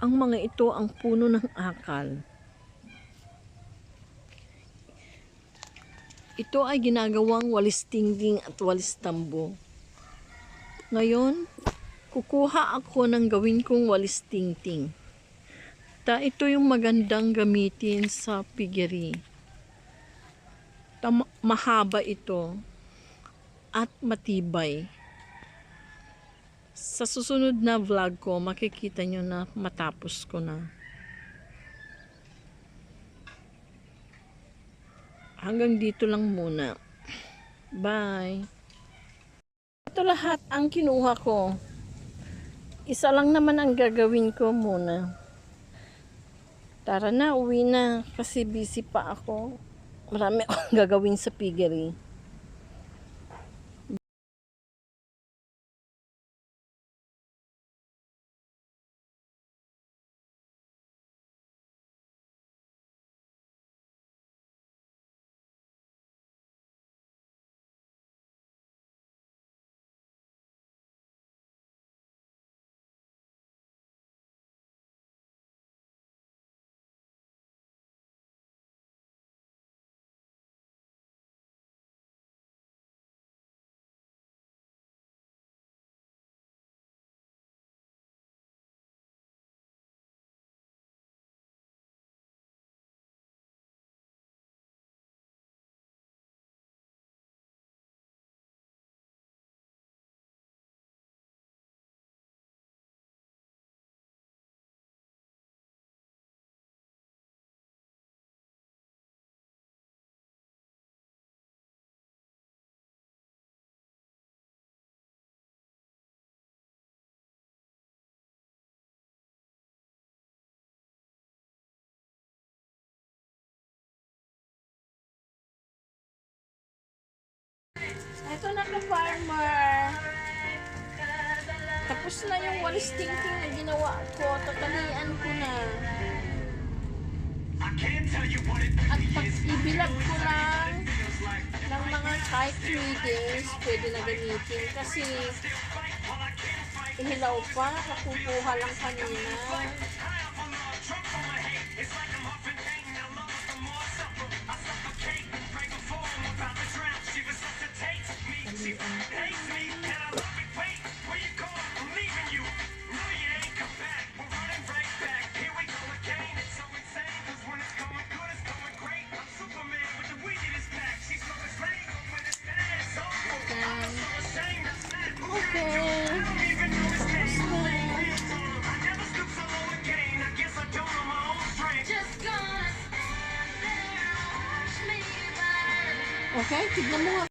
Ang mga ito ang puno ng akal. Ito ay ginagawang walis tingting at walis tambo. Ngayon, kukuha ako ng gawin kong walis tingting. Ta ito yung magandang gamitin sa piggery. Ta mahaba ito at matibay. Sa susunod na vlog ko, makikita nyo na matapos ko na. Hanggang dito lang muna. Bye. Ito lahat ang kinuha ko. Isa lang naman ang gagawin ko muna. Tara na, uwi na. Kasi busy pa ako. Marami akong gagawin sa piggery. Na farmer. Tapos na yung walis tingting na ginawa ko. Tatalian ko na. At pag ibilad ko lang ng mga kahit 3 days, pwede na gamitin. Kasi ihilaw pa, kakukuha lang kanina. Okay, tignan mo nga